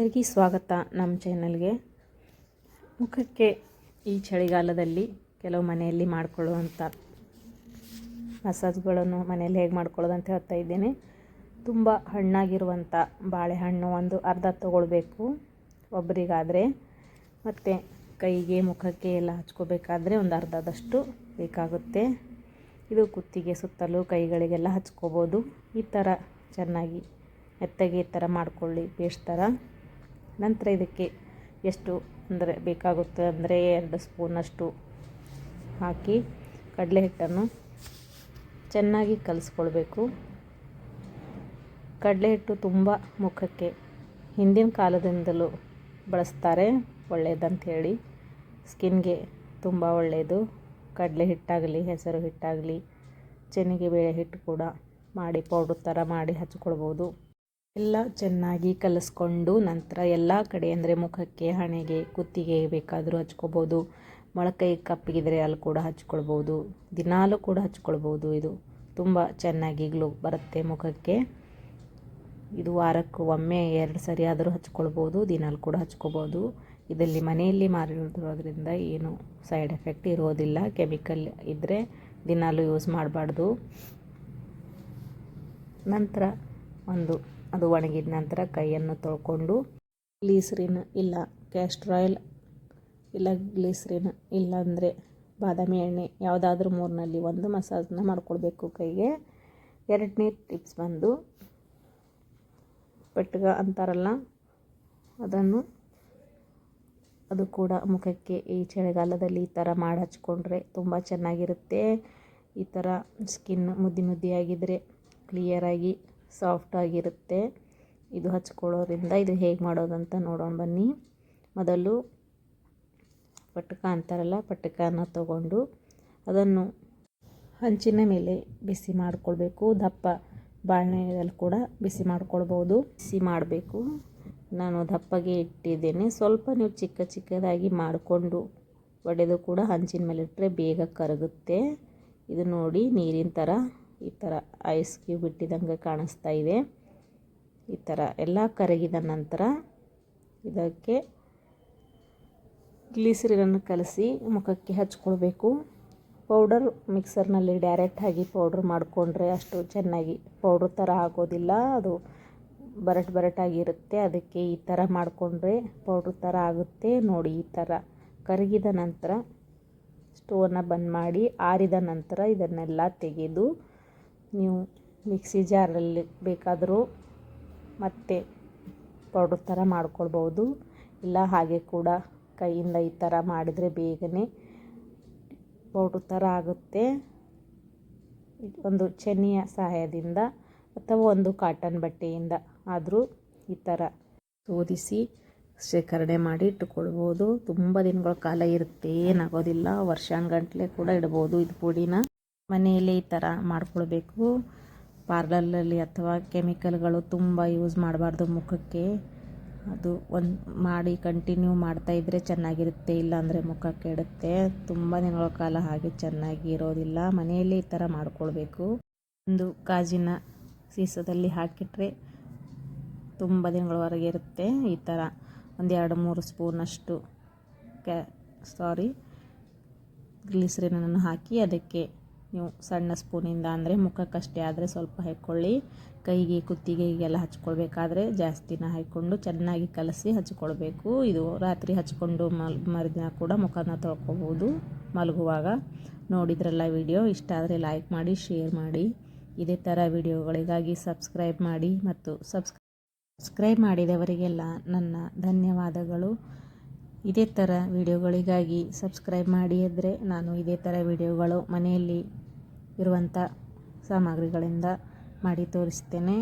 ಎಲ್ಲರಿಗೂ ಸ್ವಾಗತ ನಮ್ಮ ಚಾನಲ್ಗೆ. ಮುಖಕ್ಕೆ ಈ ಚಳಿಗಾಲದಲ್ಲಿ ಕೆಲವು ಮನೆಯಲ್ಲಿ ಮಾಡಿಕೊಳ್ಳುವಂಥ ಮಸಾಜ್ಗಳನ್ನು ಮನೆಯಲ್ಲಿ ಹೇಗೆ ಮಾಡ್ಕೊಳ್ಳೋದು ಅಂತ ಹೇಳ್ತಾ ಇದ್ದೇನೆ. ತುಂಬ ಹಣ್ಣಾಗಿರುವಂಥ ಬಾಳೆಹಣ್ಣು ಒಂದು ಅರ್ಧ ತಗೊಳ್ಬೇಕು ಒಬ್ಬರಿಗಾದರೆ. ಮತ್ತು ಕೈಗೆ, ಮುಖಕ್ಕೆ ಎಲ್ಲ ಹಚ್ಕೋಬೇಕಾದ್ರೆ ಒಂದು ಅರ್ಧದಷ್ಟು ಬೇಕಾಗುತ್ತೆ. ಇದು ಕುತ್ತಿಗೆ ಸುತ್ತಲೂ ಕೈಗಳಿಗೆಲ್ಲ ಹಚ್ಕೋಬೋದು. ಈ ಥರ ಚೆನ್ನಾಗಿ ಮೆತ್ತಗೆ ಈ ಥರ ಮಾಡ್ಕೊಳ್ಳಿ ಪೇಸ್ಟ್ ಥರ. ನಂತರ ಇದಕ್ಕೆ ಎಷ್ಟು ಅಂದರೆ ಬೇಕಾಗುತ್ತೆ ಅಂದರೆ ಎರಡು ಸ್ಪೂನಷ್ಟು ಹಾಕಿ ಕಡಲೆ ಹಿಟ್ಟನ್ನು ಚೆನ್ನಾಗಿ ಕಲಿಸ್ಕೊಳ್ಬೇಕು. ಕಡಲೆ ಹಿಟ್ಟು ತುಂಬ ಮುಖಕ್ಕೆ ಹಿಂದಿನ ಕಾಲದಿಂದಲೂ ಬಳಸ್ತಾರೆ ಒಳ್ಳೆಯದಂಥೇಳಿ ಸ್ಕಿನ್ಗೆ ತುಂಬ ಒಳ್ಳೆಯದು ಕಡಲೆ ಹಿಟ್ಟಾಗಲಿ ಹೆಸರು ಹಿಟ್ಟಾಗಲಿ ಚೆನ್ನಿಗೆ ಬೇಳೆ ಹಿಟ್ಟು ಕೂಡ ಮಾಡಿ, ಪೌಡ್ರ್ ಥರ ಮಾಡಿ ಹಚ್ಕೊಳ್ಬೋದು. ಎಲ್ಲ ಚೆನ್ನಾಗಿ ಕಲಸ್ಕೊಂಡು ನಂತರ ಎಲ್ಲ ಕಡೆ ಅಂದರೆ ಮುಖಕ್ಕೆ, ಹಣೆಗೆ, ಕುತ್ತಿಗೆ ಬೇಕಾದರೂ ಹಚ್ಕೋಬೋದು. ಮೊಳಕೈ ಕಪ್ಪಗಿದ್ರೆ ಅಲ್ಲಿ ಕೂಡ ಹಚ್ಕೊಳ್ಬೋದು. ದಿನಾಲೂ ಕೂಡ ಹಚ್ಕೊಳ್ಬೋದು. ಇದು ತುಂಬ ಚೆನ್ನಾಗಿ ಗ್ಲೋ ಬರುತ್ತೆ ಮುಖಕ್ಕೆ. ಇದು ವಾರಕ್ಕೆ ಒಮ್ಮೆ ಎರಡು ಸರಿ ಆದರೂ ಹಚ್ಕೊಳ್ಬೋದು. ದಿನಾಲು ಕೂಡ ಹಚ್ಕೋಬೋದು ಇದರಲ್ಲಿ ಮನೆಯಲ್ಲಿ ಮಾರಿರೋದ್ರಿಂದ ಏನು ಸೈಡ್ ಎಫೆಕ್ಟ್ ಇರೋದಿಲ್ಲ. ಕೆಮಿಕಲ್ ಇದ್ದರೆ ದಿನಾಲೂ ಯೂಸ್ ಮಾಡಬಾರ್ದು. ನಂತರ ಒಂದು ಅದು ಒಣಗಿದ ನಂತರ ಕೈಯನ್ನು ತೊಳ್ಕೊಂಡು ಗ್ಲೀಸ್ರಿನ್ ಇಲ್ಲ ಕ್ಯಾಸ್ಟ್ರ್ ಆಯಿಲ್ ಇಲ್ಲ ಗ್ಲೀಸ್ರಿನ್ ಇಲ್ಲಾಂದರೆ ಬಾದಾಮಿ ಎಣ್ಣೆ ಯಾವುದಾದ್ರೂ ಮೂರಿನಲ್ಲಿ ಒಂದು ಮಸಾಜನ್ನ ಮಾಡ್ಕೊಳ್ಬೇಕು ಕೈಗೆ. ಎರಡನೇ ಟಿಪ್ಸ್ ಬಂದು ಪೆಟ್ಗ ಅಂತಾರಲ್ಲ, ಅದನ್ನು ಅದು ಕೂಡ ಮುಖಕ್ಕೆ ಈ ಚಳಿಗಾಲದಲ್ಲಿ ಈ ಥರ ಮಾಡಿ ಹಚ್ಕೊಂಡ್ರೆ ತುಂಬ ಚೆನ್ನಾಗಿರುತ್ತೆ. ಈ ಥರ ಸ್ಕಿನ್ ಮುದ್ದಿ ಮುದ್ದಿಯಾಗಿದ್ದರೆ ಕ್ಲಿಯರಾಗಿ ಸಾಫ್ಟಾಗಿರುತ್ತೆ ಇದು ಹಚ್ಕೊಳ್ಳೋದ್ರಿಂದ ಇದು ಹೇಗೆ ಮಾಡೋದಂತ ನೋಡೋಣ ಬನ್ನಿ. ಮೊದಲು ಪಟಕ ಅಂತಾರಲ್ಲ, ಪಟಕನ ತಗೊಂಡು ಅದನ್ನು ಹಂಚಿನ ಮೇಲೆ ಬಿಸಿ ಮಾಡಿಕೊಳ್ಬೇಕು. ದಪ್ಪ ಬಾಣಲೆಯಲ್ಲಿ ಕೂಡ ಬಿಸಿ ಮಾಡ್ಕೊಳ್ಬೋದು. ಬಿಸಿ ಮಾಡಬೇಕು. ನಾನು ದಪ್ಪಗೆ ಇಟ್ಟಿದ್ದೇನೆ. ಸ್ವಲ್ಪ ನೀವು ಚಿಕ್ಕ ಚಿಕ್ಕದಾಗಿ ಮಾಡಿಕೊಂಡು ಒಡೆದು ಕೂಡ ಹಂಚಿನ ಮೇಲೆ ಇಟ್ಟರೆ ಬೇಗ ಕರಗುತ್ತೆ. ಇದು ನೋಡಿ ನೀರಿನ ಥರ ಈ ಥರ ಐಸ್ ಕ್ಯೂಬ್ ಇಟ್ಟಿದಂಗೆ ಕಾಣಿಸ್ತಾ ಇದೆ. ಈ ಥರ ಎಲ್ಲ ಕರಗಿದ ನಂತರ ಇದಕ್ಕೆ ಗ್ಲೀಸರಿನನ್ನು ಕಲಸಿ ಮುಖಕ್ಕೆ ಹಚ್ಕೊಳ್ಬೇಕು. ಪೌಡರ್ ಮಿಕ್ಸರ್ನಲ್ಲಿ ಡೈರೆಕ್ಟಾಗಿ ಪೌಡ್ರ್ ಮಾಡಿಕೊಂಡ್ರೆ ಅಷ್ಟು ಚೆನ್ನಾಗಿ ಪೌಡ್ರ್ ಥರ ಆಗೋದಿಲ್ಲ. ಅದು ಬರಟ್ ಬರಟಾಗಿರುತ್ತೆ ಅದಕ್ಕೆ ಈ ಥರ ಮಾಡಿಕೊಂಡ್ರೆ ಪೌಡ್ರ್ ಥರ ಆಗುತ್ತೆ. ನೋಡಿ ಈ ಥರ ಕರಗಿದ ನಂತರ ಸ್ಟೋವನ್ನು ಬಂದ್ ಮಾಡಿ ಆರಿದ ನಂತರ ಇದನ್ನೆಲ್ಲ ತೆಗೆದು ನೀವು ಮಿಕ್ಸಿ ಜಾರಲ್ಲಿ ಬೇಕಾದರೂ ಮತ್ತೆ ಪೌಡ್ರ್ ಥರ ಮಾಡ್ಕೊಳ್ಬೋದು. ಇಲ್ಲ ಹಾಗೆ ಕೂಡ ಕೈಯಿಂದ ಈ ಥರ ಮಾಡಿದರೆ ಬೇಗನೆ ಪೌಡ್ರ್ ಥರ ಆಗುತ್ತೆ. ಒಂದು ಚೆನ್ನಿಯ ಸಹಾಯದಿಂದ ಅಥವಾ ಒಂದು ಕಾಟನ್ ಬಟ್ಟೆಯಿಂದ ಆದರೂ ಈ ಥರ ಶೋಧಿಸಿ ಶೇಖರಣೆ ಮಾಡಿ ಇಟ್ಟುಕೊಳ್ಬೋದು. ತುಂಬ ದಿನಗಳ ಕಾಲ ಇರುತ್ತೆ, ಏನಾಗೋದಿಲ್ಲ. ವರ್ಷಾನುಗಟ್ಲೆ ಕೂಡ ಇಡ್ಬೋದು ಇದು ಪುಡಿನ. ಮನೆಯಲ್ಲೇ ಈ ಥರ ಮಾಡ್ಕೊಳ್ಬೇಕು. ಪಾರ್ಲರಲ್ಲಿ ಅಥವಾ ಕೆಮಿಕಲ್ಗಳು ತುಂಬ ಯೂಸ್ ಮಾಡಬಾರ್ದು ಮುಖಕ್ಕೆ. ಅದು ಒಂದು ಮಾಡಿ ಕಂಟಿನ್ಯೂ ಮಾಡ್ತಾ ಇದ್ದರೆ ಚೆನ್ನಾಗಿರುತ್ತೆ ಇಲ್ಲಾಂದರೆ ಮುಖ ಕೆಡುತ್ತೆ. ತುಂಬ ದಿನಗಳ ಕಾಲ ಹಾಗೆ ಚೆನ್ನಾಗಿ ಇರೋದಿಲ್ಲ. ಮನೆಯಲ್ಲೇ ಈ ಥರ ಮಾಡ್ಕೊಳ್ಬೇಕು. ಒಂದು ಗಾಜಿನ ಸೀಸದಲ್ಲಿ ಹಾಕಿಟ್ರೆ ತುಂಬ ದಿನಗಳವರೆಗೆ ಇರುತ್ತೆ. ಈ ಥರ ಒಂದು ಎರಡು ಮೂರು ಸ್ಪೂನಷ್ಟು ಕ್ಯಾ ಸಾರಿ, ಗ್ಲಿಸರಿನನ್ನು ಹಾಕಿ ಅದಕ್ಕೆ ನೀವು ಸಣ್ಣ ಸ್ಪೂನಿಂದ ಅಂದರೆ ಮುಖಕ್ಕಷ್ಟೇ ಆದರೆ ಸ್ವಲ್ಪ ಹಾಕ್ಕೊಳ್ಳಿ ಕೈಗೆ ಕುತ್ತಿಗೆಗೆಲ್ಲ ಹಚ್ಕೊಳ್ಬೇಕಾದ್ರೆ ಜಾಸ್ತಿನ ಹಾಕ್ಕೊಂಡು ಚೆನ್ನಾಗಿ ಕಲಸಿ ಹಚ್ಕೊಳ್ಬೇಕು. ಇದು ರಾತ್ರಿ ಹಚ್ಕೊಂಡು ಮಲ್, ಮರುದಿನ ಕೂಡ ಮುಖನ ತೊಳ್ಕೊಬೋದು ಮಲಗುವಾಗ. ನೋಡಿದ್ರಲ್ಲ ವಿಡಿಯೋ? ಇಷ್ಟ ಆದರೆ ಲೈಕ್ ಮಾಡಿ ಶೇರ್ ಮಾಡಿ. ಇದೇ ಥರ ವಿಡಿಯೋಗಳಿಗಾಗಿ ಸಬ್ಸ್ಕ್ರೈಬ್ ಮಾಡಿ ಮತ್ತು ಸಬ್ಸ್ಕ್ರೈ ಸಬ್ಸ್ಕ್ರೈಬ್ ಮಾಡಿದವರಿಗೆಲ್ಲ ನನ್ನ ಧನ್ಯವಾದಗಳು. ಇದೇ ಥರ ವಿಡಿಯೋಗಳಿಗಾಗಿ ಸಬ್ಸ್ಕ್ರೈಬ್ ಮಾಡಿ ಅಂದರೆ ನಾನು ಇದೇ ಥರ ವಿಡಿಯೋಗಳು ಮನೆಯಲ್ಲಿ ಇರುವಂಥ ಸಾಮಗ್ರಿಗಳಿಂದ ಮಾಡಿ ತೋರಿಸ್ತೇನೆ.